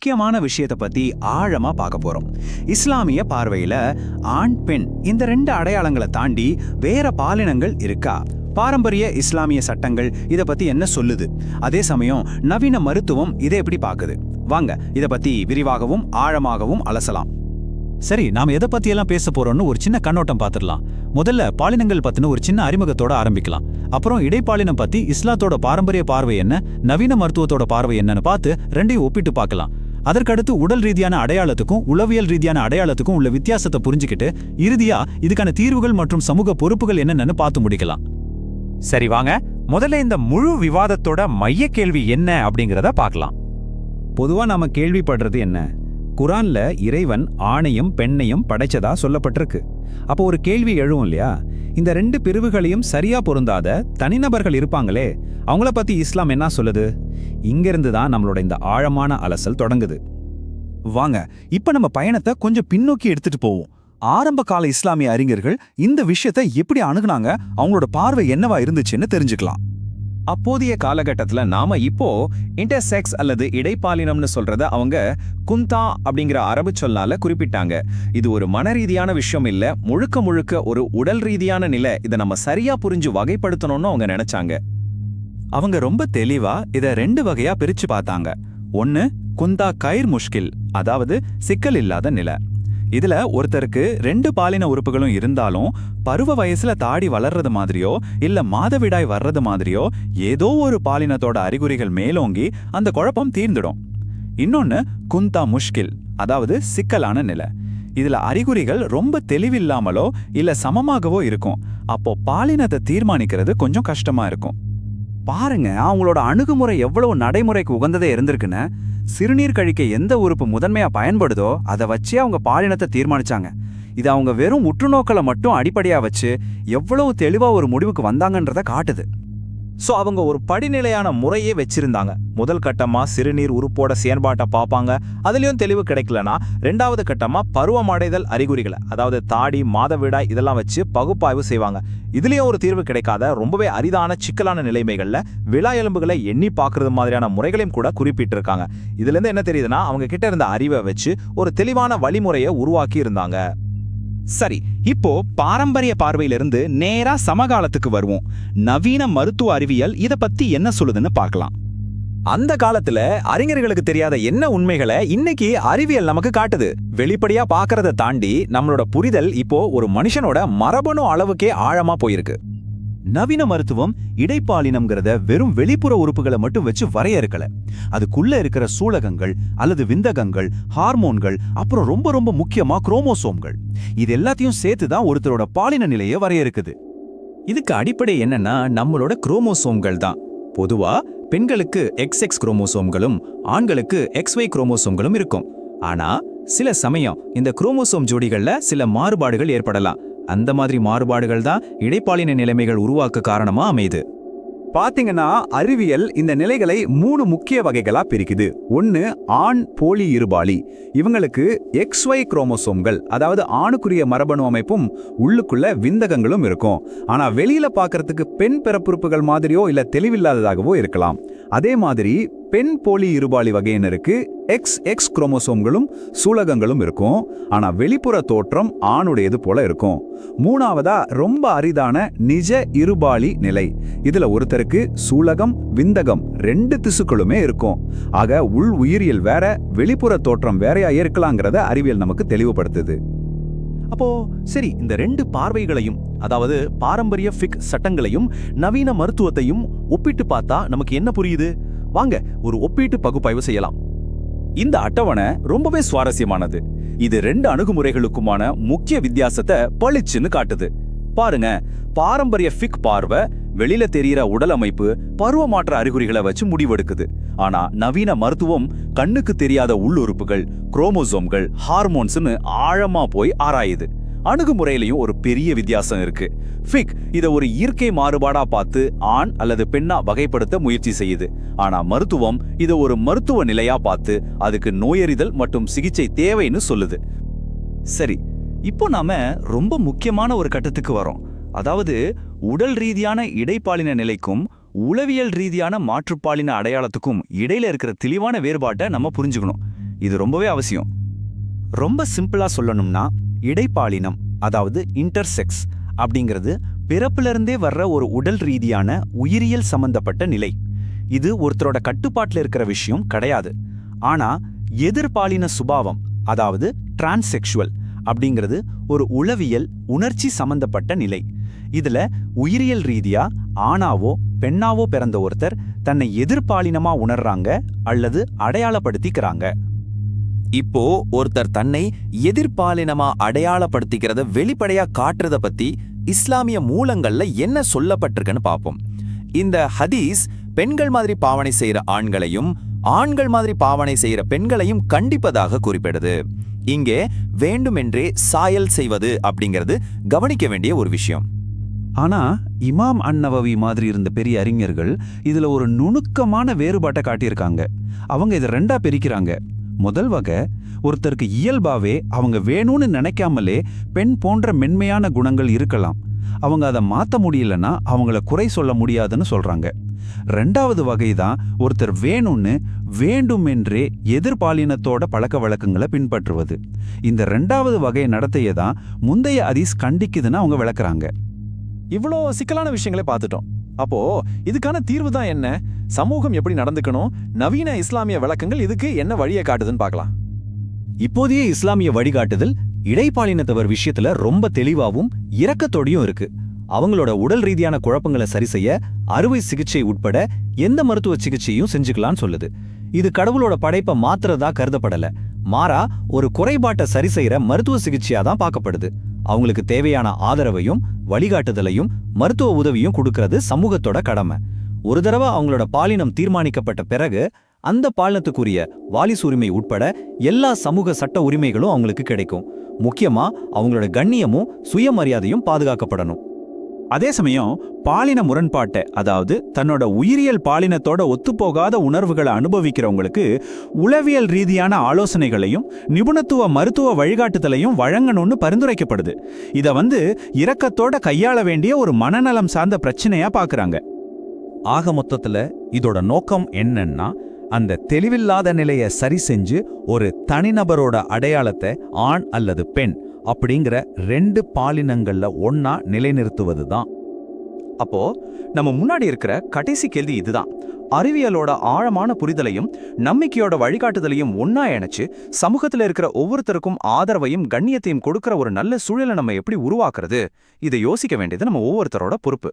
முக்கியமான விஷயத்தை பத்தி ஆழமா பார்க்க போறோம். இஸ்லாமிய பார்வையில ஆண் பெண் இந்த ரெண்டு அடையாளங்களை தாண்டி வேற பாலினங்கள் இருக்கா? பாரம்பரிய இஸ்லாமிய சட்டங்கள் இத பத்தி என்ன சொல்லுது? அதே சமயம் நவீன மருத்துவம் இதை எப்படி பார்க்குது? வாங்க இத பத்தி விரிவாகவும் ஆழமாகவும் அலசலாம். சரி நாம எதை பத்தி எல்லாம் பேச போறோம்னு ஒரு சின்ன கண்ணோட்டம் பார்த்துடலாம். முதல்ல பாலினங்கள் பத்தின ஒரு சின்ன அறிமுகத்தோட ஆரம்பிக்கலாம். அப்புறம் இடைப்பாலினம் பத்தி இஸ்லாத்தோட பாரம்பரிய பார்வை என்ன நவீன மருத்துவத்தோட பார்வை என்னன்னு பார்த்து ரெண்டையும் ஒப்பிட்டு பார்க்கலாம். அதற்கடுத்து உடல் ரீதியான அடையாளத்துக்கும் உளவியல் ரீதியான அடையாளத்துக்கும் உள்ள வித்தியாசத்தை புரிஞ்சுக்கிட்டு இறுதியா இதுக்கான தீர்வுகள் மற்றும் சமூக பொறுப்புகள் என்னென்னு பார்த்து முடிக்கலாம். சரி வாங்க. முதல்ல இந்த முழு விவாதத்தோட மைய கேள்வி என்ன அப்படிங்கறத பார்க்கலாம். பொதுவா நாம கேள்விப்படுறது என்ன? குரான்ல இறைவன் ஆணையும் பெண்ணையும் படைச்சதா சொல்லப்பட்டிருக்கு. அப்போ ஒரு கேள்வி எழுவும் இல்லையா? இந்த ரெண்டு பிரிவுகளையும் சரியா பொருந்தாத தனிநபர்கள் இருப்பாங்களே அவங்கள பத்தி இஸ்லாம் என்ன சொல்லுது? இங்கிருந்து தான் நம்மளோட இந்த ஆழமான அலசல் தொடங்குது. வாங்க இப்ப நம்ம பயணத்தை கொஞ்சம் பின்னோக்கி எடுத்துட்டு போவோம். ஆரம்ப கால இஸ்லாமிய அறிஞர்கள் இந்த விஷயத்தை எப்படி அணுகுனாங்க அவங்களோட பார்வை என்னவா இருந்துச்சுன்னு தெரிஞ்சுக்கலாம். அப்போதைய காலகட்டத்துல நாம இப்போ இன்டர்செக்ஸ் அல்லது இடைப்பாலினம்னு சொல்றத அவங்க குந்தா அப்படிங்கிற அரபு சொல்லால குறிப்பிட்டாங்க. இது ஒரு மன ரீதியான விஷயம் இல்ல முழுக்க முழுக்க ஒரு உடல் ரீதியான நிலை. இதை நம்ம சரியா புரிஞ்சு வகைப்படுத்தணும்னு அவங்க நினைச்சாங்க. அவங்க ரொம்ப தெளிவா இத ரெண்டு வகையா பிரிச்சு பார்த்தாங்க. ஒன்னு குந்தா கயிர் முஷ்கில் அதாவது சிக்கல் இல்லாத நிலை. இதுல ஒருத்தருக்கு ரெண்டு பாலின உறுப்புகளும் இருந்தாலும் பருவ வயசுல தாடி வளர்றது மாதிரியோ இல்ல மாதவிடாய் வர்றது மாதிரியோ ஏதோ ஒரு பாலினத்தோட அறிகுறிகள் மேலோங்கி அந்த குழப்பம் தீர்ந்துடும். இன்னொன்னு குந்தா முஷ்கில் அதாவது சிக்கலான நிலை. இதுல அறிகுறிகள் ரொம்ப தெளிவில்லாமலோ இல்ல சமமாகவோ இருக்கும். அப்போ பாலினத்தை தீர்மானிக்கிறது கொஞ்சம் கஷ்டமா இருக்கும். பாருங்க அவங்களோட அணுகுமுறை எவ்வளவு நடைமுறைக்கு உகந்ததே இருந்திருக்குன்னு. சிறுநீர் கழிக்க எந்த உறுப்பு முதன்மையா பயன்படுதோ அதை வச்சே அவங்க பாலினத்தை தீர்மானிச்சாங்க. இது அவங்க வெறும் உற்றுநோக்கலை மட்டும் அடிப்படையா வச்சு எவ்வளவு தெளிவா ஒரு முடிவுக்கு வந்தாங்கன்றத காட்டுது. சோ அவங்க ஒரு படிநிலையான முறையே வச்சிருந்தாங்க. முதல் கட்டமா சிறுநீர் உறுப்போட செயல்பாட்டை பார்ப்பாங்க. அதுலயும் தெளிவு கிடைக்கலனா ரெண்டாவது கட்டமா பருவமடைதல் அறிகுறிகளை அதாவது தாடி மாதவிடாய் இதெல்லாம் வச்சு பகுப்பாய்வு செய்வாங்க. இதுலேயும் ஒரு தீர்வு கிடைக்காத ரொம்பவே அரிதான சிக்கலான நிலைமைகள்ல விழா எலும்புகளை எண்ணி பார்க்கறது மாதிரியான முறைகளையும் கூட குறிப்பிட்டிருக்காங்க. இதுல இருந்து என்ன தெரியுதுன்னா அவங்க கிட்ட இருந்த அறிவை வச்சு ஒரு தெளிவான வழிமுறையை உருவாக்கி இருந்தாங்க சரி இப்போ பாரம்பரிய பார்வையிலிருந்து நேரா சமகாலத்துக்கு வருவோம். நவீன மருத்துவ அறிவியல் இத பத்தி என்ன சொல்லுதுன்னு பார்க்கலாம். அந்த காலத்துல அறிஞர்களுக்கு தெரியாத என்ன உண்மைகளை இன்னைக்கு அறிவியல் நமக்கு காட்டுது. வெளிப்படையா பாக்குறத தாண்டி நம்மளோட புரிதல் இப்போ ஒரு மனுஷனோட மரபணு அளவுக்கே ஆழமா போயிருக்கு. நவீன மருத்துவம் இடைப்பாலினம்ங்கிறத வெறும் வெளிப்புற உறுப்புகளை மட்டும் வச்சு வரையறுக்கல. அதுக்குள்ள இருக்கிற சூலகங்கள் அல்லது விந்தகங்கள் ஹார்மோன்கள் அப்புறம் ரொம்ப ரொம்ப முக்கியமா குரோமோசோம்கள். இது எல்லாத்தையும் சேர்த்து தான் ஒருத்தரோட பாலின நிலையை வரையறுக்குது. இதுக்கு அடிப்படை என்னன்னா நம்மளோட குரோமோசோம்கள் தான். பொதுவா பெண்களுக்கு எக்ஸ் எக்ஸ் குரோமோசோம்களும் ஆண்களுக்கு எக்ஸ் ஒய் குரோமோசோம்களும் இருக்கும். ஆனா சில சமயம் இந்த குரோமோசோம் ஜோடிகள்ல சில மாறுபாடுகள் ஏற்படலாம். அந்த மாதிரி மாறுபாடுகள் தான் இடைப்பாலின நிலைமைகள் உருவாக்க காரணமா அமையுது. பாத்தீங்கன்னா அறிவியல் இந்த நிலைகளை மூணு முக்கிய வகைகளா பிரிக்குது. ஒன்னு ஆண் போலி இருபாலி. இவங்களுக்கு எக்ஸ் ஒய் குரோமோசோம்கள் அதாவது ஆணுக்குரிய மரபணு அமைப்பும் உள்ளுக்குள்ள விந்தகங்களும் இருக்கும். ஆனா வெளியில பார்க்கறதுக்கு பெண் பிறப்புறுப்புகள் மாதிரியோ இல்ல தெளிவில்லாததாகவோ இருக்கலாம். அதே மாதிரி பெண் போலி இருபாலி வகையினருக்கு எக்ஸ் எக்ஸ் குரோமோசோம்களும் சூலகங்களும் இருக்கும். ஆனால் வெளிப்புற தோற்றம் ஆணுடையது போல இருக்கும். மூணாவதா ரொம்ப அரிதான நிஜ இருபாலி நிலை. இதில் ஒருத்தருக்கு சூலகம் விந்தகம் ரெண்டு திசுக்களுமே இருக்கும். ஆக உள் உயிரியல் வேற வெளிப்புற தோற்றம் வேறையா இருக்கலாங்கிறத அறிவியல் நமக்கு தெளிவுபடுத்துது. அப்போ சரி இந்த ரெண்டு பார்வைகளையும் அதாவது பாரம்பரிய ஃபிக் சட்டங்களையும் நவீன மருத்துவத்தையும் ஒப்பிட்டு பார்த்தா நமக்கு என்ன புரியுது? வாங்க ஒரு ஒப்பீட்டு பகுப்பாய்வு செய்யலாம். இந்த அட்டவணை ரொம்பவே சுவாரஸ்யமானது. இது ரெண்டு அணுகுமுறைகளுக்குமான முக்கிய வித்தியாசத்தை பளிச்சுன்னு காட்டுது. பாருங்க பாரம்பரிய ஃபிக் பார்வை வெளியில தெரியற உடல் அமைப்பு பருவமாற்ற அறிகுறிகளை வச்சு முடிவெடுக்குது. ஆனா நவீன மருத்துவம் கண்ணுக்கு தெரியாத உள்ளுறுப்புகள் குரோமோசோம்கள் ஹார்மோன்ஸ்னு ஆழமா போய் ஆராயுது. அணுகுமுறையிலையும் ஒரு பெரிய வித்தியாசம் இருக்கு. ஃபிக் இத ஒரு இயற்கை மாறுபாடா பார்த்து ஆண் அல்லது பெண்ணா வகைப்படுத்த முயற்சி செய்யுது. ஆனா மருத்துவம் இத ஒரு மருத்துவ நிலையா பார்த்து அதுக்கு நோயறிதல் மற்றும் சிகிச்சை தேவைன்னு சொல்லுது. சரி இப்போ நாம ரொம்ப முக்கியமான ஒரு கட்டத்துக்கு வரோம். அதாவது உடல் ரீதியான இடைப்பாலின நிலைக்கும் உளவியல் ரீதியான மாற்றுப்பாலின அடையாளத்துக்கும் இடையில இருக்கிற தெளிவான வேறுபாட்டை நம்ம புரிஞ்சுக்கணும். இது ரொம்பவே அவசியம். ரொம்ப சிம்பிளா சொல்லணும்னா இடைப்பாலினம் அதாவது இன்டர்செக்ஸ் அப்படிங்கிறது பிறப்பிலிருந்தே வர்ற ஒரு உடல் ரீதியான உயிரியல் சம்பந்தப்பட்ட நிலை. இது ஒருத்தரோட கட்டுப்பாட்டுல இருக்கிற விஷயம் கிடையாது. ஆனா எதிர்பாலின சுபாவம் அதாவது டிரான்செக்சுவல் அப்படிங்கிறது ஒரு உளவியல் உணர்ச்சி சம்பந்தப்பட்ட நிலை. இதுல உயிரியல் ரீதியா ஆணாவோ பெண்ணாவோ பிறந்த ஒருத்தர் தன்னை எதிர்பாலினமா உணர்றாங்க அல்லது அடையாளப்படுத்திக்கிறாங்க. இப்போ ஒருத்தர் தன்னை எதிர்பாலினமா அடையாளப்படுத்திக்கிறத வெளிப்படையா காட்டுறத பத்தி இஸ்லாமிய மூலங்கள்ல என்ன சொல்லப்பட்டிருக்குன்னு பார்ப்போம் இந்த ஹதீஸ் பெண்கள் மாதிரி பாவனை செய்யற ஆண்களையும் ஆண்கள் மாதிரி பாவனை செய்யற பெண்களையும் கண்டிப்பதாக குறிப்பிடுது. இங்கே வேண்டுமென்றே சாயல் செய்வது அப்படிங்கிறது கவனிக்க வேண்டிய ஒரு விஷயம். ஆனா இமாம் அன்னவவி மாதிரி இருந்த பெரிய அறிஞர்கள் இதுல ஒரு நுணுக்கமான வேறுபாட்டை காட்டியிருக்காங்க. அவங்க இதை ரெண்டா பிரிக்கிறாங்க. முதல் வகை ஒருத்தருக்கு இயல்பாவே அவங்க வேணும்னு நினைக்காமலே பெண் போன்ற மென்மையான குணங்கள் இருக்கலாம். அவங்க அதை மாத்த முடியலன்னா அவங்கள குறை சொல்ல முடியாதுன்னு சொல்றாங்க. ரெண்டாவது வகை தான் ஒருத்தர் வேணும்னு வேண்டுமென்றே எதிர்பாலினத்தோட பழக்க வழக்கங்களை பின்பற்றுவது. இந்த ரெண்டாவது வகை நடத்தையை தான் முந்தைய அதிஸ் கண்டிக்குதுன்னு அவங்க விளக்குறாங்க. இவ்வளோ சிக்கலான விஷயங்களை பார்த்துட்டோம். அப்போ இதுக்கான தீர்வு தான் என்ன? சமூகம் எப்படி நடந்துக்கணும்? நவீன இஸ்லாமிய விளக்கங்கள் இதுக்கு என்ன வழியை காட்டுதுன்னு பார்க்கலாம். இப்போதைய இஸ்லாமிய வழிகாட்டுதல் இடைப்பாலினத்தவர் விஷயத்துல ரொம்ப தெளிவாவும் இரக்கத்தோடையும் இருக்கு. அவங்களோட உடல் ரீதியான குழப்பங்களை சரி செய்ய அறுவை சிகிச்சை உட்பட எந்த மருத்துவ சிகிச்சையும் செஞ்சுக்கலாம்னு சொல்லுது. இது கடவுளோட படைப்பை மாத்திரதா கருதப்படல. மாறா ஒரு குறைபாட்டை சரி செய்யற மருத்துவ சிகிச்சையா தான் பார்க்கப்படுது. அவங்களுக்கு தேவையான ஆதரவையும் வழிகாட்டுதலையும் மருத்துவ உதவியும் கொடுக்கறது சமூகத்தோட கடமை. ஒரு தடவை அவங்களோட பாலினம் தீர்மானிக்கப்பட்ட பிறகு அந்த பாலினத்துக்குரிய வாலிசு உரிமை உட்பட எல்லா சமூக சட்ட உரிமைகளும் அவங்களுக்கு கிடைக்கும். முக்கியமா அவங்களோட கண்ணியமும் சுயமரியாதையும் பாதுகாக்கப்படணும். அதே சமயம் பாலின முரண்பாட்டை அதாவது தன்னோட உயிரியல் பாலினத்தோட ஒத்துப்போகாத உணர்வுகளை அனுபவிக்கிறவங்களுக்கு உளவியல் ரீதியான ஆலோசனைகளையும் நிபுணத்துவ மருத்துவ வழிகாட்டுதலையும் வழங்கணும்னு பரிந்துரைக்கப்படுது. இதை வந்து இரக்கத்தோட கையாள வேண்டிய ஒரு மனநலம் சார்ந்த பிரச்சனையா பார்க்குறாங்க ஆக மொத்தத்தில் இதோட நோக்கம் என்னன்னா அந்த தெளிவில்லாத நிலையை சரி செஞ்சு ஒரு தனிநபரோட அடையாளத்தை ஆண் அல்லது பெண் அப்படிங்கிற ரெண்டு பாலினங்கள்ல ஒன்னா நிலைநிறுத்துவது தான் அப்போ நம்ம முன்னாடி இருக்கிற கடைசி கேள்வி இதுதான். அறிவியலோட ஆழமான புரிதலையும் நம்பிக்கையோட வழிகாட்டுதலையும் ஒன்னா இணைச்சு சமூகத்துல இருக்கிற ஒவ்வொருத்தருக்கும் ஆதரவையும் கண்ணியத்தையும் கொடுக்கிற ஒரு நல்ல சூழலை நம்ம எப்படி உருவாக்குறது? இதை யோசிக்க வேண்டியது நம்ம ஒவ்வொருத்தரோட பொறுப்பு.